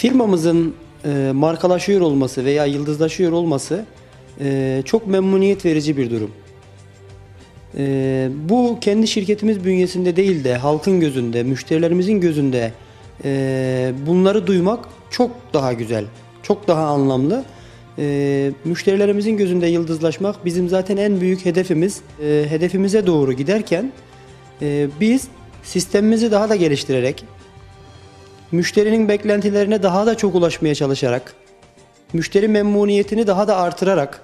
Firmamızın e, markalaşıyor olması veya yıldızlaşıyor olması e, çok memnuniyet verici bir durum. E, bu kendi şirketimiz bünyesinde değil de halkın gözünde, müşterilerimizin gözünde e, bunları duymak çok daha güzel, çok daha anlamlı. E, müşterilerimizin gözünde yıldızlaşmak bizim zaten en büyük hedefimiz. E, hedefimize doğru giderken e, biz sistemimizi daha da geliştirerek, müşterinin beklentilerine daha da çok ulaşmaya çalışarak, müşteri memnuniyetini daha da artırarak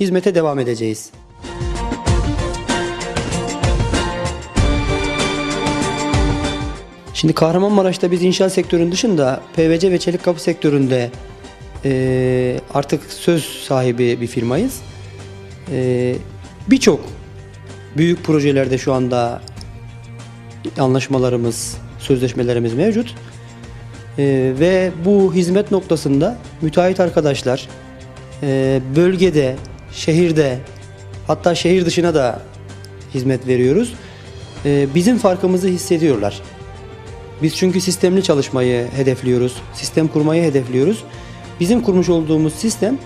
hizmete devam edeceğiz. Şimdi Kahramanmaraş'ta biz inşaat sektörünün dışında PVC ve çelik kapı sektöründe eee, artık söz sahibi bir firmayız. Eee, Birçok büyük projelerde şu anda anlaşmalarımız, sözleşmelerimiz mevcut. Eee, ve bu hizmet noktasında müteahhit arkadaşlar eee, bölgede, şehirde hatta şehir dışına da hizmet veriyoruz. Eee, bizim farkımızı hissediyorlar. Biz çünkü sistemli çalışmayı hedefliyoruz, sistem kurmayı hedefliyoruz. Bizim kurmuş olduğumuz sistem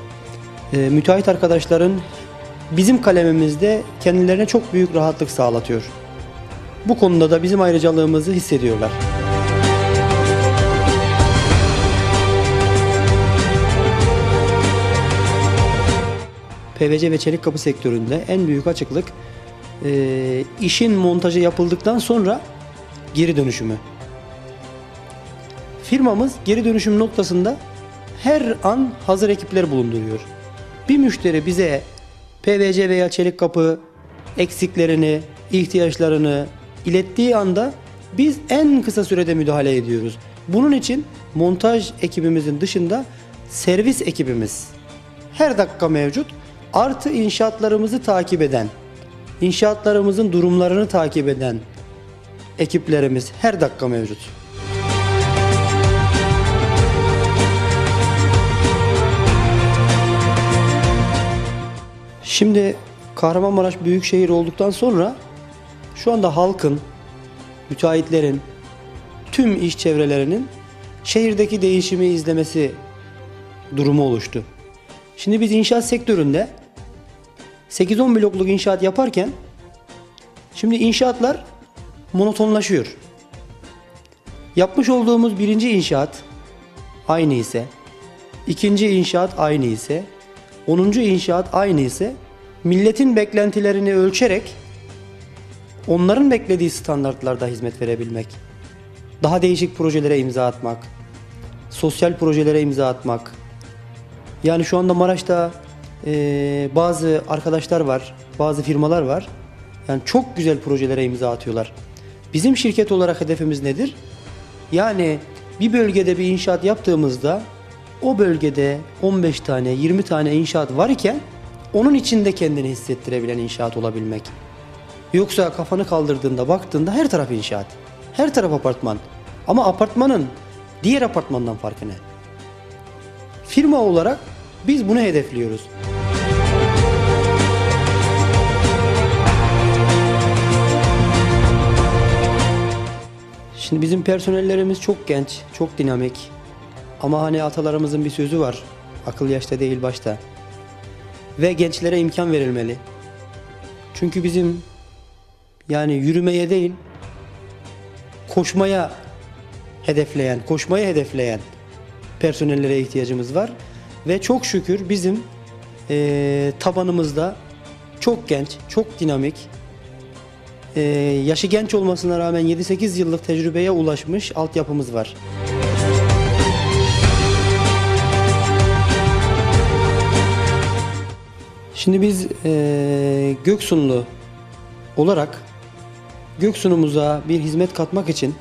e, müteahhit arkadaşların bizim kalemimizde kendilerine çok büyük rahatlık sağlatıyor. Bu konuda da bizim ayrıcalığımızı hissediyorlar. PVC ve çelik kapı sektöründe en büyük açıklık e, işin montajı yapıldıktan sonra geri dönüşümü. Firmamız geri dönüşüm noktasında her an hazır ekipler bulunduruyor. Bir müşteri bize PVC veya çelik kapı eksiklerini, ihtiyaçlarını ilettiği anda biz en kısa sürede müdahale ediyoruz. Bunun için montaj ekibimizin dışında servis ekibimiz her dakika mevcut. Artı inşaatlarımızı takip eden, inşaatlarımızın durumlarını takip eden ekiplerimiz her dakika mevcut. Şimdi Kahramanmaraş büyükşehir olduktan sonra şu anda halkın, müteahhitlerin, tüm iş çevrelerinin şehirdeki değişimi izlemesi durumu oluştu. Şimdi biz inşaat sektöründe 8-10 blokluk inşaat yaparken şimdi inşaatlar monotonlaşıyor. Yapmış olduğumuz birinci inşaat aynı ise, ikinci inşaat aynı ise, onuncu inşaat aynı ise milletin beklentilerini ölçerek onların beklediği standartlarda hizmet verebilmek, daha değişik projelere imza atmak, sosyal projelere imza atmak. Yani şu anda Maraş'ta eee, bazı arkadaşlar var, bazı firmalar var. Yani çok güzel projelere imza atıyorlar. Bizim şirket olarak hedefimiz nedir? Yani bir bölgede bir inşaat yaptığımızda o bölgede 15 tane 20 tane inşaat var iken onun içinde kendini hissettirebilen inşaat olabilmek. Yoksa kafanı kaldırdığında baktığında her taraf inşaat. Her taraf apartman. Ama apartmanın diğer apartmandan farkı ne? Firma olarak biz bunu hedefliyoruz. Şimdi bizim personellerimiz çok genç, çok dinamik. Ama hani atalarımızın bir sözü var. Akıl yaşta değil başta. Ve gençlere imkan verilmeli. Çünkü bizim yani yürümeye değil koşmaya hedefleyen, koşmayı hedefleyen personellere ihtiyacımız var. Ve çok şükür bizim eee, tabanımızda çok genç, çok dinamik, eee, yaşı genç olmasına rağmen 7-8 yıllık tecrübeye ulaşmış altyapımız var. Şimdi biz eee Göksunlu olarak Göksun'umuza bir hizmet katmak için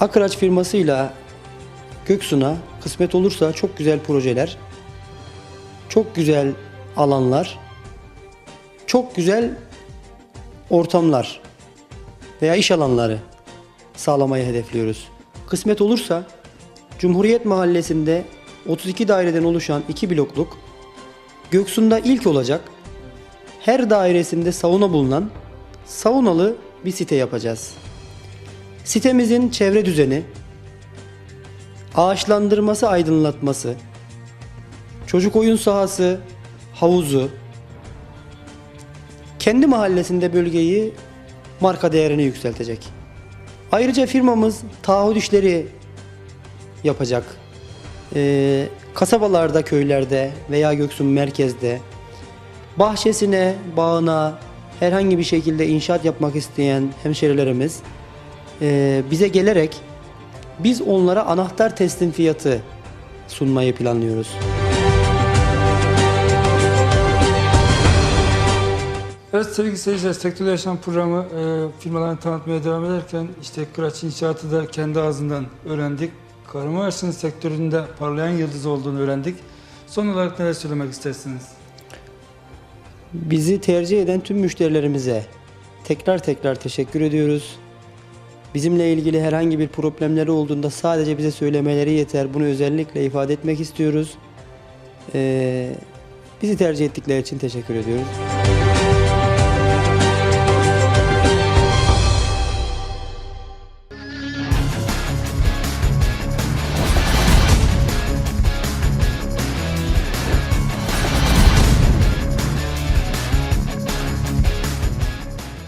Akıraç firmasıyla Göksun'a kısmet olursa çok güzel projeler, çok güzel alanlar, çok güzel ortamlar veya iş alanları sağlamayı hedefliyoruz. Kısmet olursa Cumhuriyet Mahallesi'nde 32 daireden oluşan iki blokluk Göksun'da ilk olacak her dairesinde sauna bulunan saunalı bir site yapacağız. Sitemizin çevre düzeni ağaçlandırması, aydınlatması, çocuk oyun sahası, havuzu, kendi mahallesinde bölgeyi marka değerini yükseltecek. Ayrıca firmamız taahhüt işleri yapacak. Ee, kasabalarda, köylerde veya Göksun merkezde bahçesine, bağına herhangi bir şekilde inşaat yapmak isteyen hemşerilerimiz e, bize gelerek biz onlara anahtar teslim fiyatı sunmayı planlıyoruz. Evet sevgili seyirciler, Sektörde Yaşam programı e, firmalarını tanıtmaya devam ederken işte Kıraç İnşaatı da kendi ağzından öğrendik. Kahramanmaraş'ın sektöründe parlayan yıldız olduğunu öğrendik. Son olarak neler söylemek istersiniz? Bizi tercih eden tüm müşterilerimize tekrar tekrar teşekkür ediyoruz. Bizimle ilgili herhangi bir problemleri olduğunda sadece bize söylemeleri yeter. Bunu özellikle ifade etmek istiyoruz. Ee, bizi tercih ettikleri için teşekkür ediyoruz.